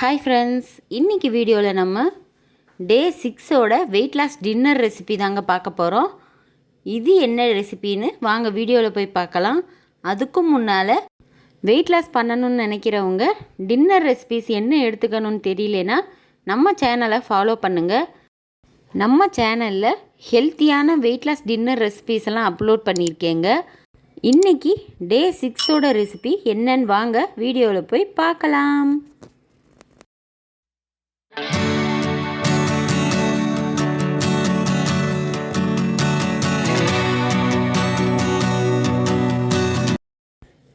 Hi friends இன்றைக்கி வீடியோவில் நம்ம டே சிக்ஸோட வெயிட் லாஸ் டின்னர் ரெசிபி தாங்க பார்க்க போகிறோம் இது என்ன ரெசிபின்னு வாங்க வீடியோவில் போய் பார்க்கலாம். அதுக்கும் முன்னால் வெயிட் லாஸ் பண்ணணும்னு நினைக்கிறவங்க டின்னர் ரெசிபிஸ் என்ன எடுத்துக்கணும்னு தெரியலனா நம்ம சேனலை ஃபாலோ பண்ணுங்கள் நம்ம சேனலில் ஹெல்த்தியான வெயிட் லாஸ் டின்னர் ரெசிபிஸ் எல்லாம் அப்லோட் பண்ணியிருக்கேங்க. இன்றைக்கி டே சிக்ஸோட ரெசிபி என்னன்னு வாங்க வீடியோவில் போய் பார்க்கலாம்.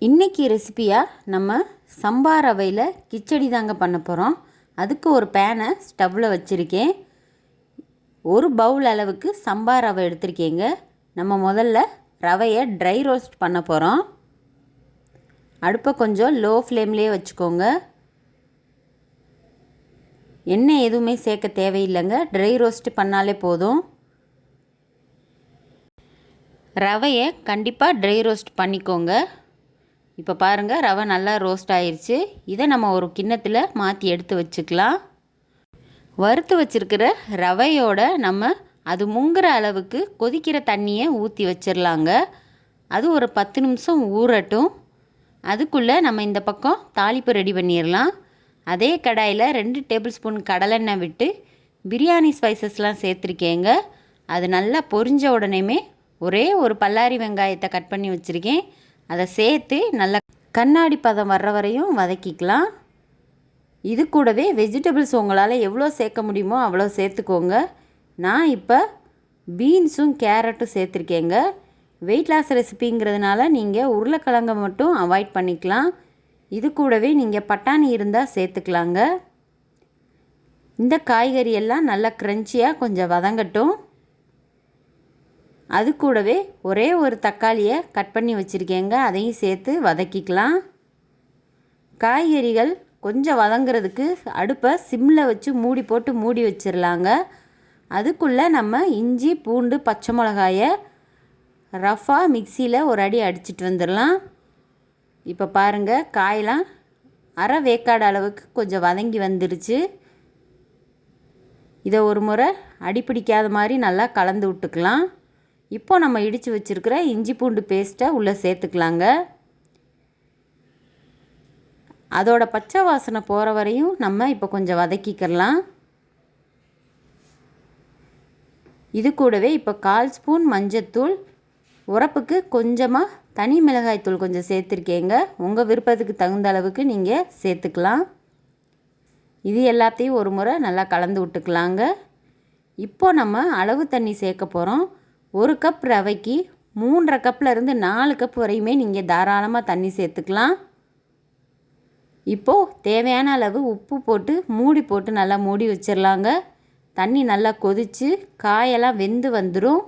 இன்றைக்கி ரெசிபியாக நம்ம சம்பா ரவையில் கிச்சடி தாங்க பண்ண போகிறோம் அதுக்கு ஒரு பேனை ஸ்டவ்வில் வச்சுருக்கேன். ஒரு பவுல் அளவுக்கு சம்பா ரவை எடுத்திருக்கேங்க. நம்ம முதல்ல ரவையை ட்ரை ரோஸ்ட் பண்ண போகிறோம் அடுப்பை கொஞ்சம் லோ ஃப்ளேம்லேயே வச்சுக்கோங்க. எண்ணெய் எதுவுமே சேர்க்க தேவையில்லைங்க. ட்ரை ரோஸ்ட் பண்ணாலே போதும். ரவையை கண்டிப்பாக ட்ரை ரோஸ்ட் பண்ணிக்கோங்க. இப்போ பாருங்கள் ரவை நல்லா ரோஸ்ட் ஆயிடுச்சு இதை நம்ம ஒரு கிண்ணத்தில் மாற்றி எடுத்து வச்சுக்கலாம். வறுத்து வச்சுருக்கிற ரவையோட நம்ம அது முங்குற அளவுக்கு கொதிக்கிற தண்ணியை ஊற்றி வச்சிடலாங்க அது ஒரு பத்து நிமிஷம் ஊறட்டும். அதுக்குள்ளே நம்ம இந்த பக்கம் தாளிப்பு ரெடி பண்ணிடலாம் அதே கடாயில் ரெண்டு டேபிள் ஸ்பூன் கடலெண்ணெய் விட்டு பிரியாணி ஸ்பைசஸ்லாம் சேர்த்துருக்கேங்க. அது நல்லா பொரிஞ்ச உடனேமே ஒரே ஒரு பல்லாரி வெங்காயத்தை கட் பண்ணி வச்சுருக்கேன். அதை சேர்த்து நல்லா கண்ணாடி பதம் வர்ற வரையும் வதக்கிக்கலாம். இது கூடவே வெஜிடபிள்ஸ் உங்களால் எவ்வளோ சேர்க்க முடியுமோ அவ்வளோ சேர்த்துக்கோங்க. நான் இப்போ பீன்ஸும் கேரட்டும் சேர்த்துருக்கேங்க. வெயிட் லாஸ் ரெசிபிங்கிறதுனால நீங்கள் உருளைக்கிழங்கை மட்டும் அவாய்ட் பண்ணிக்கலாம். இது கூடவே நீங்கள் பட்டாணி இருந்தால் சேர்த்துக்கலாங்க. இந்த காய்கறி எல்லாம் நல்லா க்ரன்ச்சியாக கொஞ்சம் வதங்கட்டும். அது கூடவே ஒரே ஒரு தக்காளியை கட் பண்ணி வச்சுருக்கேங்க. அதையும் சேர்த்து வதக்கிக்கலாம். காய்கறிகள் கொஞ்சம் வதங்கிறதுக்கு அடுப்பை சிம்மில் வச்சு மூடி போட்டு மூடி வச்சிடலாங்க அதுக்குள்ளே நம்ம இஞ்சி பூண்டு பச்சை மிளகாயை ரஃபாக மிக்சியில் ஒரு அடி அடிச்சிட்டு வந்துடலாம் இப்போ பாருங்கள் காயெலாம் அரை வேக்காடு அளவுக்கு கொஞ்சம் வதங்கி வந்துருச்சு. இதை ஒரு முறை அடிப்பிடிக்காத மாதிரி நல்லா கலந்து விட்டுக்கலாம். இப்போ நம்ம இடித்து வச்சுருக்கிற இஞ்சி பூண்டு பேஸ்ட்டை உள்ளே சேர்த்துக்கலாங்க. அதோட பச்சை வாசனை போகிற வரையும் நம்ம இப்போ கொஞ்சம் வதக்கிக்கலாம். இது கூடவே இப்போ கால் ஸ்பூன் மஞ்சத்தூள் உரப்புக்கு கொஞ்சமாக தனி மிளகாய்த்தூள் கொஞ்சம் சேர்த்துருக்கேங்க. உங்கள் விருப்பத்துக்கு தகுந்த அளவுக்கு நீங்கள் சேர்த்துக்கலாம். இது எல்லாத்தையும் ஒரு முறை நல்லா கலந்து விட்டுக்கலாங்க. இப்போ நம்ம அளவு தண்ணி சேர்க்க போகிறோம் ஒரு கப் ரவைக்கு மூன்றரை கப்லேருந்து நாலு கப் வரையுமே நீங்கள் தாராளமாக தண்ணி சேர்த்துக்கலாம். இப்போது தேவையான அளவு உப்பு போட்டு மூடி போட்டு நல்லா மூடி வச்சிடலாங்க தண்ணி நல்லா கொதித்து காயெல்லாம் வெந்து வந்துடும்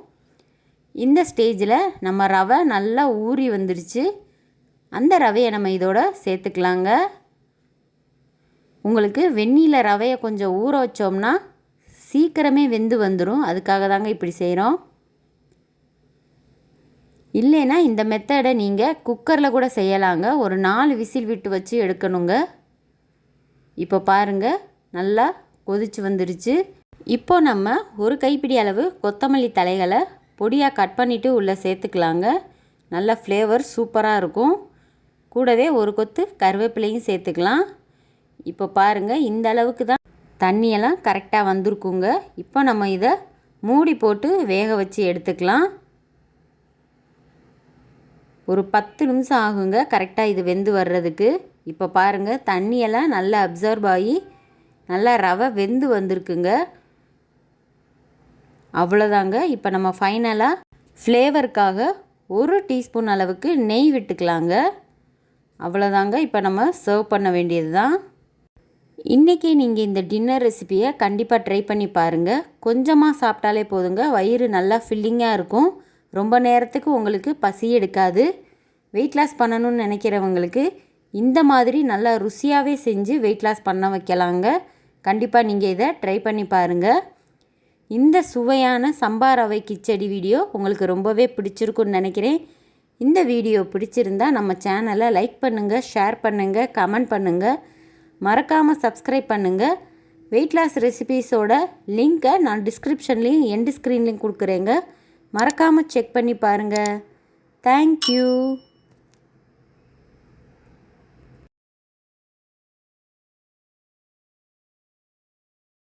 இந்த ஸ்டேஜில் நம்ம ரவை நல்லா ஊறி வந்துடுச்சு அந்த ரவையை நம்ம இதோட சேர்த்துக்கலாங்க. உங்களுக்கு வெந்நியில் ரவையை கொஞ்சம் ஊற வச்சோம்னா சீக்கிரமே வெந்து வந்துடும் அதுக்காக தாங்க இப்படி செய்கிறோம் இல்லைன்னா இந்த மெத்தடை நீங்கள் குக்கரில் கூட செய்யலாங்க. ஒரு நாலு விசில் விட்டு வச்சு எடுக்கணுங்க. இப்போ பாருங்கள் நல்லா கொதிச்சு வந்துடுச்சு இப்போ நம்ம ஒரு கைப்பிடி அளவு கொத்தமல்லி தலைகளை பொடியாக கட் பண்ணிவிட்டு உள்ளே சேர்த்துக்கலாங்க. நல்ல ஃப்ளேவர் சூப்பராக இருக்கும். கூடவே ஒரு கொத்து கருவேப்பிலையும் சேர்த்துக்கலாம். இப்போ பாருங்கள் இந்த அளவுக்கு தான் தண்ணியெல்லாம் கரெக்டாக வந்திருக்குங்க. இப்போ நம்ம இதை மூடி போட்டு வேக வச்சு எடுத்துக்கலாம். ஒரு பத்து நிமிஷம் ஆகுங்க. கரெக்டாக இது வெந்து வர்றதுக்கு. இப்போ பாருங்கள் தண்ணியெல்லாம் நல்லா அப்சர்வ் ஆகி நல்லா ரவை வெந்து வந்திருக்குங்க. அவ்வளோதாங்க. இப்போ நம்ம ஃபைனலாக ஃப்ளேவருக்காக ஒரு டீஸ்பூன் அளவுக்கு நெய் விட்டுக்கலாங்க. அவ்வளோதாங்க. இப்போ நம்ம சர்வ் பண்ண வேண்டியது தான். இன்றைக்கி நீங்கள் இந்த டின்னர் ரெசிப்பியை கண்டிப்பாக ட்ரை பண்ணி பாருங்கள் கொஞ்சமாக சாப்பிட்டாலே போதுங்க. வயிறு நல்லா ஃபில்லிங்காக இருக்கும். ரொம்ப நேரத்துக்கு உங்களுக்கு பசி எடுக்காது. வெயிட் லாஸ் பண்ணணும்னு நினைக்கிறவங்களுக்கு இந்த மாதிரி நல்லா ருசியாகவே செஞ்சு வெயிட் லாஸ் பண்ண வைக்கலாங்க. கண்டிப்பாக நீங்கள் இதை ட்ரை பண்ணி பாருங்கள் இந்த சுவையான சம்பா ரவை கிச்சடி வீடியோ உங்களுக்கு ரொம்பவே பிடிச்சிருக்குன்னு நினைக்கிறேன். இந்த வீடியோ பிடிச்சிருந்தா நம்ம சேனலை லைக் பண்ணுங்கள் ஷேர் பண்ணுங்கள் கமெண்ட் பண்ணுங்கள் மறக்காமல் சப்ஸ்கிரைப் பண்ணுங்கள் வெயிட் லாஸ் ரெசிபீஸோட லிங்க்கை நான் டிஸ்கிரிப்ஷன்லேயும் எண்டு ஸ்க்ரீன்லேயும் கொடுக்குறேங்க. மறக்காமல் செக் பண்ணி பாருங்கள் தேங்க்யூ